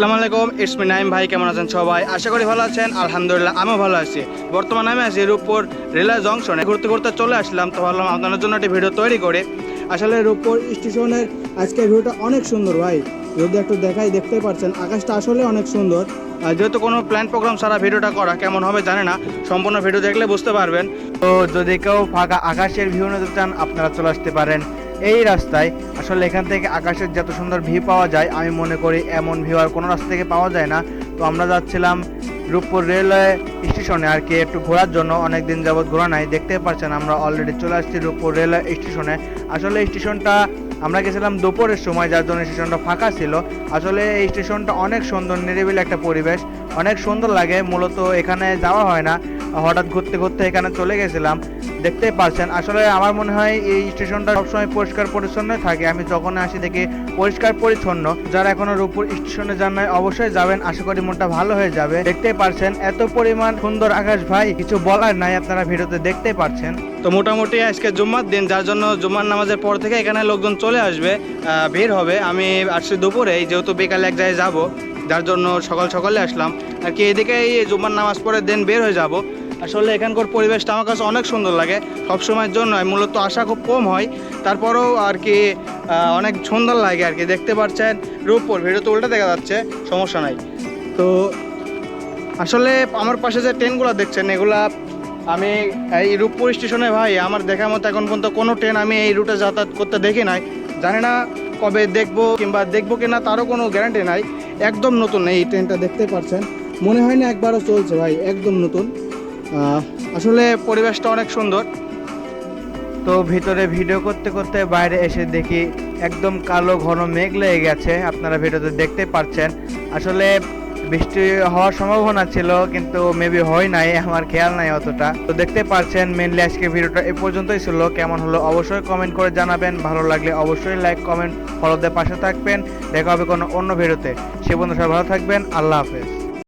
আসসালামু আলাইকুম it's me Naim ভাই, কেমন আছেন সবাই? আশা করি ভালো আছেন, আলহামদুলিল্লাহ আমিও ভালো আছি। বর্তমানে আমি আছি রূপপুর রেলওয়ে জংশনে। ঘুরতে ঘুরতে চলে আসলাম, তো ভাবলাম আপনাদের জন্য একটি ভিডিও তৈরি করে। আসলে রূপপুর স্টেশনের আজকের ভিডিওটা অনেক সুন্দর ভাই। যদি একটু দেখাই, দেখতে পাচ্ছেন, আকাশটা আসলে অনেক সুন্দর। আর যেহেতু কোনো প্ল্যান প্রোগ্রাম ছাড়া ভিডিওটা করা, কেমন হবে জানে না, সম্পূর্ণ ভিডিও দেখলে বুঝতে পারবেন। তো যদি কেউ ফাঁকা আকাশের ভিউ নিতে চান, আপনারা চলে আসতে পারেন। এই রাস্তায় আসলে এখান থেকে আকাশের যত সুন্দর ভিউ পাওয়া যায়, আমি মনে করি এমন ভিউ আর কোনো রাস্তা থেকে পাওয়া যায় না। তো আমরা যাচ্ছিলাম রূপপুর রেলওয়ে স্টেশনে আর কি, একটু ঘোরার জন্য। অনেক দিন যাবৎ ঘোরা নাই, দেখতে পাচ্ছেন আমরা অলরেডি চলে আসছি রূপপুর রেলওয়ে স্টেশনে। আসলে স্টেশনটা, আমরা গেছিলাম দুপুরের সময়, যার জন্য স্টেশনটা ফাঁকা ছিল। আসলে এই স্টেশনটা অনেক সুন্দর, নিরিবিলি একটা পরিবেশ। অনেক সুন্দর লাগে, মূলত এখানে যাওয়া হয় না। হঠাৎ ঘুরতে ঘুরতে এখানে চলে গেছিলাম। দেখতেই পারছেন আসলে আমার মনে হয় এই স্টেশনটা সবসময় পরিষ্কার পরিচ্ছন্ন থাকে। আমি যখন আসি দেখি পরিষ্কার পরিচ্ছন্ন। যারা এখনও রূপপুর স্টেশনে যান নাই, অবশ্যই যাবেন। আশা করি মনটা ভালো হয়ে যাবে। দেখতেই পারছেন এত পরিমাণ সুন্দর আকাশ ভাই, কিছু বলার নাই আপনারা ভিডিওতে দেখতেই পারছেন তো মোটামুটি আজকে জুম্মার দিন, যার জন্য জুম্মার নামাজের পর থেকে এখানে লোকজন চলে আসবে ভিড় হবে। আমি আসছি দুপুরে যেহেতু বিকালে এক জায়গায় যাব, যার জন্য সকাল সকালে আসলাম। আর কি এদিকে এই জুম্মার নামাজ পরে দিন বের হয়ে যাব। আসলে এখানকার পরিবেশটা আমার কাছে অনেক সুন্দর লাগে। সব সময়ের জন্য মূলত আশা খুব কম হয়। তারপরেও আর কি অনেক সুন্দর লাগে আর কি। দেখতে পাচ্ছেন রূপপুর ভিডিও তো উল্টা দেখা যাচ্ছে, সমস্যা নাই। তো আসলে আমার পাশে যে ট্রেনগুলো দেখছেন, এগুলা আমি এই রূপপুর স্টেশনে ভাই, আমার দেখার মতো এখন পর্যন্ত কোনো ট্রেন আমি এই রুটে যাতায়াত করতে দেখি নাই। জানি না কবে দেখব কিংবা দেখব কি না তারও কোনো গ্যারান্টি নাই। একদম নতুন এই ট্রেনটা দেখতে পাচ্ছেন। মনে হয় না একবারও চলছে ভাই, একদম নতুন। আসলে পরিবেশটা অনেক সুন্দর। তো ভিতরে ভিডিও করতে করতে বাইরে এসে দেখি একদম কালো ঘন মেঘ লেগে গেছে। আপনারা ভিডিওতে দেখতে পাচ্ছেন আসলে বৃষ্টি হওয়ার সম্ভাবনা ছিল, কিন্তু মেবি হয় নাই, আমার খেয়াল নাই অতটা। তো দেখতে পাচ্ছেন মেনলি আজকে ভিডিওটা এ পর্যন্তই ছিল। কেমন হলো অবশ্যই কমেন্ট করে জানাবেন। ভালো লাগলে অবশ্যই লাইক কমেন্ট ফলো দিয়ে পাশে থাকবেন। দেখা হবে কোনো অন্য ভিডিওতে। সে বন্ধু সবাই ভালো থাকবেন। আল্লাহ হাফেজ।